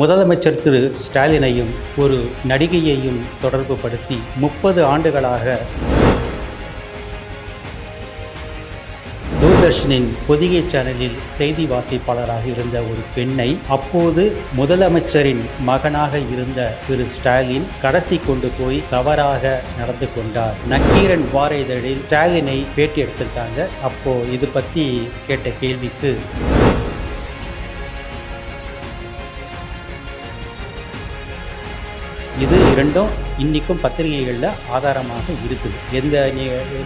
முதலமைச்சர் திரு ஸ்டாலினையும் ஒரு நடிகையையும் தொடர்பு படுத்தி முப்பது ஆண்டுகளாக தூர்தர்ஷனின் பொதிகை சேனலில் செய்தி வாசிப்பாளராக இருந்த ஒரு பெண்ணை அப்போது முதலமைச்சரின் மகனாக இருந்த திரு ஸ்டாலின் கடத்தி கொண்டு போய் தவறாக நடந்து கொண்டார். நக்கீரன் வார இதழில் ஸ்டாலினை பேட்டி எடுத்திருக்காங்க. அப்போ இது பத்தி கேட்ட கேள்விக்கு இரண்டும் இன்றைக்கும் பத்திரிகைகளில் ஆதாரமாக இருக்குது. எந்த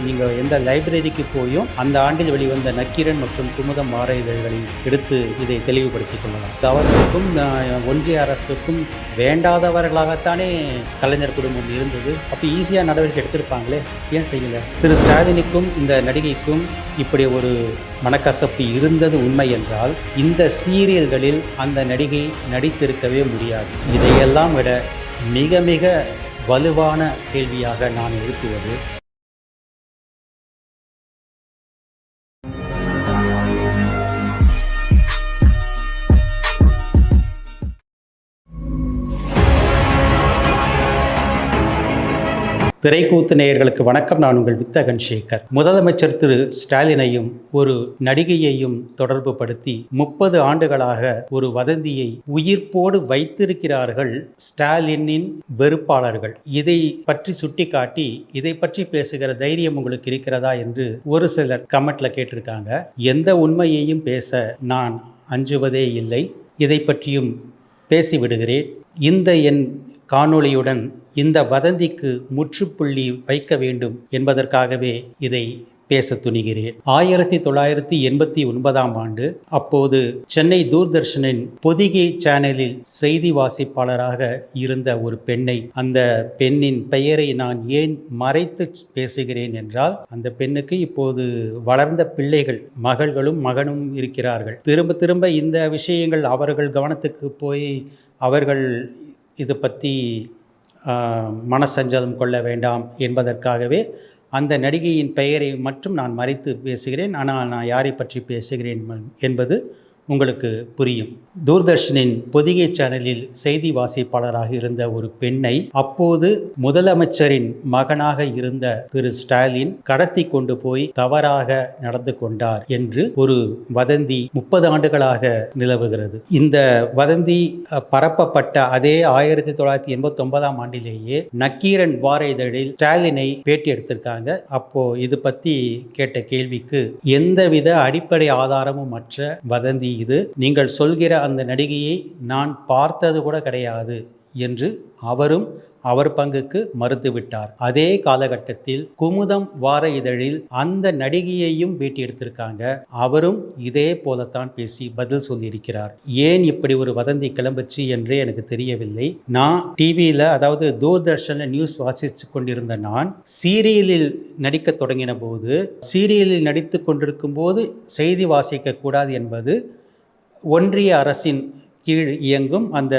நீங்கள் எந்த லைப்ரரிக்கு போயும் அந்த ஆண்டில் வெளிவந்த நக்கீரன் மற்றும் குமுதம் வார இதழ்களை எடுத்து இதை தெளிவுபடுத்திக் கொள்ளலாம். அவர்களுக்கும் ஒன்றிய அரசுக்கும் வேண்டாதவர்களாகத்தானே கலைஞர் குடும்பம் இருந்தது. அப்போ ஈஸியாக நடவடிக்கை எடுத்திருப்பாங்களே? ஏன் செய்யலை? திரு ஸ்டாலினுக்கும் இந்த நடிகைக்கும் இப்படி ஒரு மனக்கசப்பு இருந்தது உண்மை என்றால் இந்த சீரியல்களில் அந்த நடிகை நடித்திருக்கவே முடியாது. இதையெல்லாம் விட மிக மிக வலுவான கேள்வியாக நான் எழுப்புவது திரைக்கூத்து நேயர்களுக்கு வணக்கம். நான் உங்கள் வித்தகன் சேகர். முதலமைச்சர் திரு. ஸ்டாலினையும் ஒரு நடிகையையும் தொடர்பு படுத்தி முப்பது ஆண்டுகளாக ஒரு வதந்தியை உயிர்ப்போடு வைத்திருக்கிறார்கள் ஸ்டாலினின் வெறுப்பாளர்கள். இதை பற்றி சுட்டிக்காட்டி இதை பற்றி பேசுகிற தைரியம் உங்களுக்கு இருக்கிறதா என்று ஒரு சிலர் கமெண்ட்ல கேட்டிருக்காங்க. எந்த உண்மையையும் பேச நான் அஞ்சுவதே இல்லை. இதை பற்றியும் பேசிவிடுகிறேன். இந்த என் காணொளியுடன் இந்த வதந்திக்கு முற்றுப்புள்ளி வைக்க வேண்டும் என்பதற்காகவே இதை பேச துணிகிறேன். ஆயிரத்தி தொள்ளாயிரத்தி எண்பத்தி ஒன்பதாம் ஆண்டு அப்போது சென்னை தூர்தர்ஷனின் பொதிகை சேனலில் செய்தி வாசிப்பாளராக இருந்த ஒரு பெண்ணை அந்த பெண்ணின் பெயரை நான் ஏன் மறைத்து பேசுகிறேன் என்றால் அந்த பெண்ணுக்கு இப்போது வளர்ந்த பிள்ளைகள் மகள்களும் மகனும் இருக்கிறார்கள். திரும்ப திரும்ப இந்த விஷயங்கள் அவர்கள் கவனத்துக்கு போய் அவர்கள் இது பற்றி மனசஞ்சலம் கொள்ள வேண்டாம் என்பதற்காகவே அந்த நடிகையின் பெயரை மட்டும் நான் மறைத்து பேசுகிறேன். ஆனால் நான் யாரை பற்றி பேசுகிறேன் என்பது உங்களுக்கு புரியும். தூர்தர்ஷனின் பொதிகை சேனலில் செய்தி வாசிப்பாளராக இருந்த ஒரு பெண்ணை அப்போது முதலமைச்சரின் மகனாக இருந்த திரு ஸ்டாலின் கடத்தி கொண்டு போய் தவறாக நடந்து கொண்டார் என்று ஒரு வதந்தி முப்பது ஆண்டுகளாக நிலவுகிறது. இந்த வதந்தி பரப்பப்பட்ட அதே ஆயிரத்தி தொள்ளாயிரத்தி எண்பத்தி ஒன்பதாம் ஆண்டிலேயே நக்கீரன் வார இதழில் ஸ்டாலினை பேட்டி எடுத்திருக்காங்க. அப்போ இது பத்தி கேட்ட கேள்விக்கு எந்தவித அடிப்படை ஆதாரமும் மற்ற வதந்தி இது நீங்கள் சொல்கிற அந்த நடிகையை நான் பார்த்தது கூட கிடையாது என்று அவரும் அவர் பங்குக்கு மறுத்துவிட்டார். அதே காலகட்டத்தில் குமுதம் வார இதழில் அந்த நடிகையையும் பேட்டி எடுத்திருக்காங்க. அவரும் இதே போலத்தான் பேசி பதில் சொல்லியிருக்கிறார். ஏன் இப்படி ஒரு வதந்தி கிளம்புச்சு என்றே எனக்கு தெரியவில்லை. நான் டிவியில் அதாவது தூர்தர்ஷனில் நியூஸ் வாசித்து கொண்டிருந்த நான் சீரியலில் நடிக்க தொடங்கின போது சீரியலில் நடித்து கொண்டிருக்கும் போது செய்தி வாசிக்க கூடாது என்பது ஒன்றிய அரசின் கீழ் இயங்கும் அந்த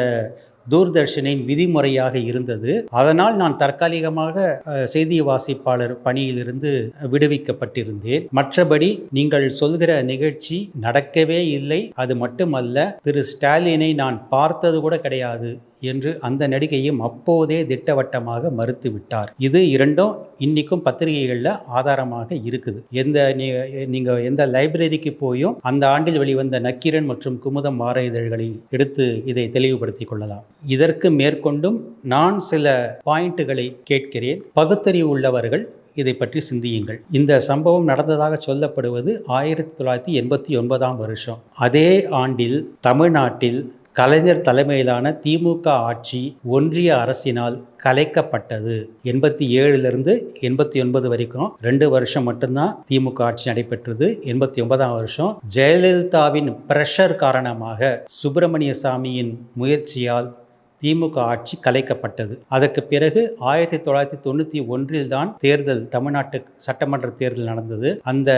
தூர்தர்ஷனின் விதிமுறையாக இருந்தது. அதனால் நான் தற்காலிகமாக செய்தி வாசிப்பாளர் பணியிலிருந்து விடுவிக்கப்பட்டிருந்தேன். மற்றபடி நீங்கள் சொல்கிற நிகழ்ச்சி நடக்கவே இல்லை. அது மட்டுமல்ல திரு ஸ்டாலினை நான் பார்த்தது கூட கிடையாது. என்று அந்த நடிகையும் அப்போதே திட்டவட்டமாக மறுத்து விட்டார் இது இரண்டும் இன்னைக்கும் பத்திரிகைகளில் ஆதாரமாக இருக்குது. எந்த நீ- நீங்க எந்த லைப்ரரிக்கு போயும் அந்த ஆண்டில் வெளிவந்த நக்கீரன் மற்றும் குமுதம் வார இதழ்களை எடுத்து இதை தெளிவுபடுத்திக் கொள்ளலாம். இதற்கு மேற்கொண்டும் நான் சில பாயிண்ட்டுகளை கேட்கிறேன். பகுத்தறிவு உள்ளவர்கள் இதை பற்றி சிந்தியுங்கள். இந்த சம்பவம் நடந்ததாக சொல்லப்படுவது ஆயிரத்தி தொள்ளாயிரத்தி எண்பத்தி ஒன்பதாம் வருஷம். அதே ஆண்டில் தமிழ்நாட்டில் கலைஞர் தலைமையிலான திமுக ஆட்சி ஒன்றிய அரசினால் கலைக்கப்பட்டது. எண்பத்தி ஏழுலேருந்து எண்பத்தி ஒன்பது வரைக்கும் ரெண்டு வருஷம் மட்டும்தான் திமுக ஆட்சி நடைபெற்றது. எண்பத்தி ஒன்பதாம் வருஷம் ஜெயலலிதாவின் பிரஷர் காரணமாக சுப்பிரமணிய சாமியின் முயற்சியால் திமுக ஆட்சி கலைக்கப்பட்டது. அதற்கு பிறகு ஆயிரத்தி தொள்ளாயிரத்தி தொண்ணூற்றி ஒன்றில் தான் தேர்தல் தமிழ்நாட்டு சட்டமன்ற தேர்தல் நடந்தது. அந்த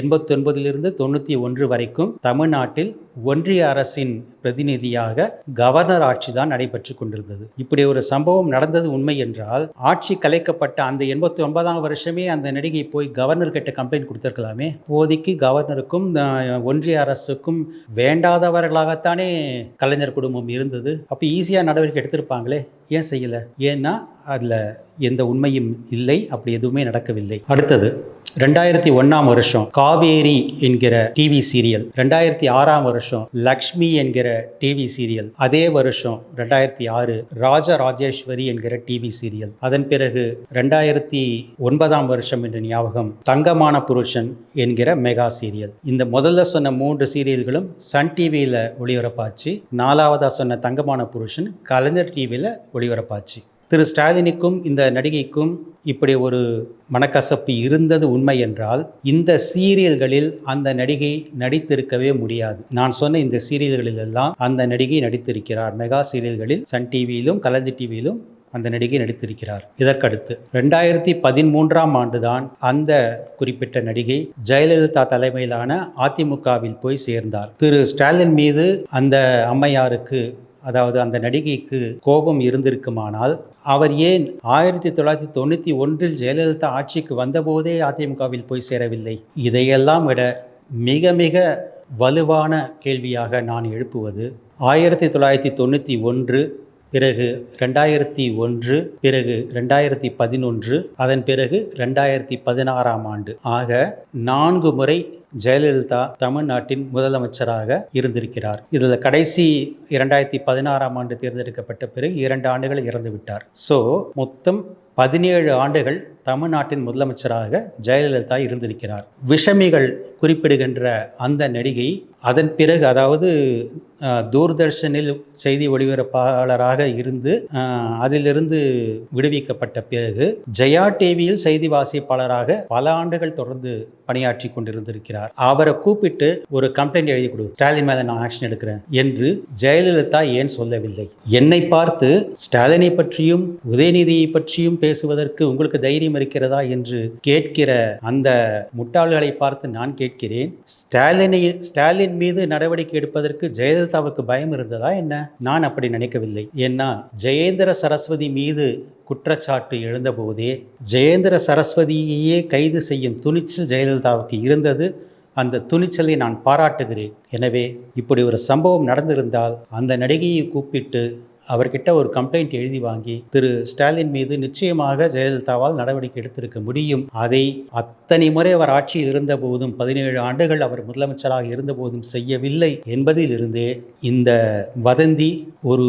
எண்பத்தி ஒன்பதிலிருந்து தொண்ணூற்றி ஒன்று வரைக்கும் தமிழ்நாட்டில் ஒன்றிய அரசின் பிரதிநிதியாக கவர்னர் ஆட்சி தான் நடைபெற்று கொண்டிருந்தது. இப்படி ஒரு சம்பவம் நடந்தது உண்மை என்றால் ஆட்சி கலைக்கப்பட்ட அந்த எண்பத்தி ஒன்பதாம் வருஷமே அந்த நடிகை போய் கவர்னர் கிட்ட கம்ப்ளைண்ட் கொடுத்துருக்கலாமே. இப்போதைக்கு கவர்னருக்கும் ஒன்றிய அரசுக்கும் வேண்டாதவர்களாகத்தானே கலைஞர் குடும்பம் இருந்தது. அப்போ ஈஸியாக நடவடிக்கை எடுத்திருப்பாங்களே. ஏன் செய்யலை? ஏன்னா அதில் எந்த உண்மையும் இல்லை அப்படி எதுவுமே நடக்கவில்லை. அடுத்தது ரெண்டாயிரத்தி ஒன்றாம் வருஷம் காவேரி என்கிற டிவி சீரியல் ரெண்டாயிரத்தி ஆறாம் வருஷம் லக்ஷ்மி என்கிற டிவி சீரியல் அதே வருஷம் ரெண்டாயிரத்தி ஆறு ராஜ ராஜேஸ்வரி என்கிற டிவி சீரியல் அதன் பிறகு ரெண்டாயிரத்தி ஒன்பதாம் வருஷம் என்ற ஞாபகம் தங்கமான புருஷன் என்கிற மெகா சீரியல் இந்த முதல்ல சொன்ன மூன்று சீரியல்களும் சன் டிவியில் ஒளிபரப்பாச்சு. நாலாவதா சொன்ன தங்கமான புருஷன் கலைஞர் டிவியில் ஒளிபரப்பாச்சு. திரு ஸ்டாலினுக்கும் இந்த நடிகைக்கும் இப்படி ஒரு மனக்கசப்பு இருந்தது உண்மை என்றால் இந்த சீரியல்களில் அந்த நடிகை நடித்திருக்கவே முடியாது. நான் சொன்ன இந்த சீரியல்களில் எல்லாம் அந்த நடிகை நடித்திருக்கிறார். மெகா சீரியல்களில் சன் டிவியிலும் கலைஞர் டிவியிலும் அந்த நடிகை நடித்திருக்கிறார். இதற்கடுத்து ரெண்டாயிரத்தி பதிமூன்றாம் ஆண்டுதான் அந்த குறிப்பிட்ட நடிகை ஜெயலலிதா தலைமையிலான அதிமுகவில் போய் சேர்ந்தார். திரு ஸ்டாலின் மீது அந்த அம்மையாருக்கு அதாவது அந்த நடிகைக்கு கோபம் இருந்திருக்குமானால் அவர் ஏன் ஆயிரத்தி தொள்ளாயிரத்தி தொண்ணூற்றி ஒன்றில் ஜெயலலிதா ஆட்சிக்கு வந்தபோதே அதிமுகவில் போய் சேரவில்லை? இதையெல்லாம் விட மிக மிக வலுவான கேள்வியாக நான் எழுப்புவது ஆயிரத்தி தொள்ளாயிரத்தி தொண்ணூற்றி ஒன்று பிறகு ரெண்டாயிரத்தி ஒன்று பிறகு ரெண்டாயிரத்தி பதினொன்று அதன் பிறகு ரெண்டாயிரத்தி பதினாறாம் ஆண்டு. ஆக நான்கு முறை ஜெயலலிதா தமிழ்நாட்டின் முதலமைச்சராக இருந்திருக்கிறார். இதில் கடைசி இரண்டாயிரத்தி பதினாறாம் ஆண்டு தேர்ந்தெடுக்கப்பட்ட பிறகு இரண்டு ஆண்டுகள் இறந்துவிட்டார் ஸோ மொத்தம் பதினேழு ஆண்டுகள் தமிழ்நாட்டின் முதலமைச்சராக ஜெயலலிதா இருந்திருக்கிறார். விஷமிகள் குறிப்பிடுகின்ற அந்த நடிகை அதன் பிறகு அதாவது தூர்தர்ஷனில் செய்தி ஒளிபரப்பாளராக இருந்து அதிலிருந்து விடுவிக்கப்பட்ட பிறகு ஜெயா டிவியில் செய்தி வாசிப்பாளராக பல ஆண்டுகள் தொடர்ந்து பணியாற்றி கொண்டிருந்திருக்கிறார். அவரை கூப்பிட்டு ஒரு கம்ப்ளைண்ட் எழுதி கொடு ஸ்டாலின் மேல நான் ஆக்ஷன் எடுக்கிறேன் என்று ஜெயலலிதா ஏன் சொல்லவில்லை? என்னை பார்த்து ஸ்டாலினை பற்றியும் உதயநிதியை பற்றியும் பேசுவதற்கு உங்களுக்கு தைரியம் இருக்கிறதா என்று கேட்கிற அந்த முட்டாள்களை பார்த்து நான் கேட்கிறேன் ஸ்டாலினை ஸ்டாலின் மீது நடவடிக்கை எடுப்பதற்கு ஜெயலலிதாவுக்கு பயம் இருந்ததா என்ன? நான் அப்படி நினைக்கவில்லை. ஏன்னா ஜெயேந்திர சரஸ்வதி மீது குற்றச்சாட்டு எழுந்தபோதே ஜெயேந்திர சரஸ்வதியையே கைது செய்யும் துணிச்சல் ஜெயலலிதாவுக்கு இருந்தது. அந்த துணிச்சலை நான் பாராட்டுகிறேன். எனவே இப்படி ஒரு சம்பவம் நடந்திருந்தால் அந்த நடிகையை கூப்பிட்டு அவர்கிட்ட ஒரு கம்ப்ளைண்ட் எழுதி வாங்கி திரு ஸ்டாலின் மீது நிச்சயமாக ஜெயலலிதாவால் நடவடிக்கை எடுத்திருக்க முடியும். அதை அத்தனை முறை அவர் ஆட்சியில் இருந்தபோதும் பதினேழு ஆண்டுகள் அவர் முதலமைச்சராக இருந்தபோதும் செய்யவில்லை என்பதிலிருந்தே இந்த வதந்தி ஒரு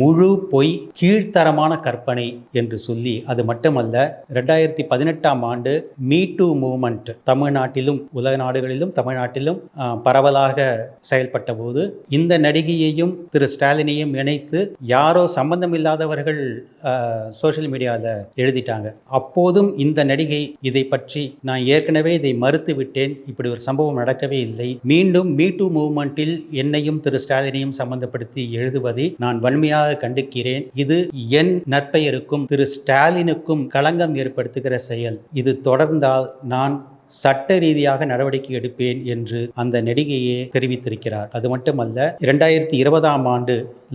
முழு பொய் கீழ்த்தரமான கற்பனை என்று சொல்லி அது மட்டுமல்ல ரெண்டாயிரத்தி பதினெட்டாம் ஆண்டு மீ டூ மூமெண்ட் தமிழ்நாட்டிலும் உலக நாடுகளிலும் தமிழ்நாட்டிலும் பரவலாக செயல்பட்ட போது இந்த நடிகையையும் திரு ஸ்டாலினையும் இணைத்து யாரோ சம்பந்தமில்லாதவர்கள் சோஷியல் மீடியாவில் எழுதிட்டாங்க. அப்போதும் இந்த நடிகை இதை பற்றி நான் ஏற்கனவே இதை மறுத்து விட்டேன். இப்படி ஒரு சம்பவம் நடக்கவே இல்லை. மீண்டும் மீ டூ மூவ்மெண்ட்டில் என்னையும் திரு ஸ்டாலினையும் சம்பந்தப்படுத்தி எழுதுவதை நான் வன்மையாக கண்டிக்கிறேன். இது என் நற்பெயருக்கும் திரு ஸ்டாலினுக்கும் களங்கம் ஏற்படுத்துகிற செயல். இது தொடர்ந்தால் நான் சட்ட ரீதியாக நடவடிக்கை எடுப்பேன் என்று அந்த நடிகையே தெரிவித்திருக்கிறார். அது மட்டுமல்ல இரண்டாயிரத்தி இருபதாம் ஆண்டு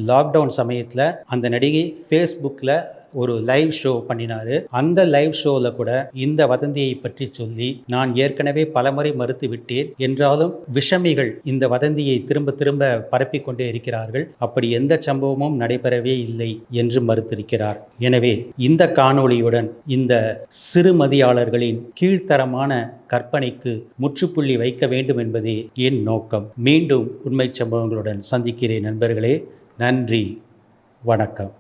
லாக்டவுன் சமயத்தில் அந்த நடிகை ஃபேஸ்புக்கில் ஒரு லைவ் ஷோ பண்ணினாரு. அந்த லைவ் ஷோவில் கூட இந்த வதந்தியை பற்றி சொல்லி நான் ஏற்கனவே பலமுறை மறுத்து விட்டேன். என்றாலும் விஷமிகள் இந்த வதந்தியை திரும்ப திரும்ப பரப்பிக்கொண்டே இருக்கிறார்கள். அப்படி எந்த சம்பவமும் நடைபெறவே இல்லை என்று மறுத்திருக்கிறார். எனவே இந்த காணொளியுடன் இந்த சிறுமதியாளர்களின் கீழ்த்தரமான கற்பனைக்கு முற்றுப்புள்ளி வைக்க வேண்டும் என்பதே என் நோக்கம். மீண்டும் உண்மை சம்பவங்களுடன் சந்திக்கிறேன் நண்பர்களே. நன்றி. வணக்கம்.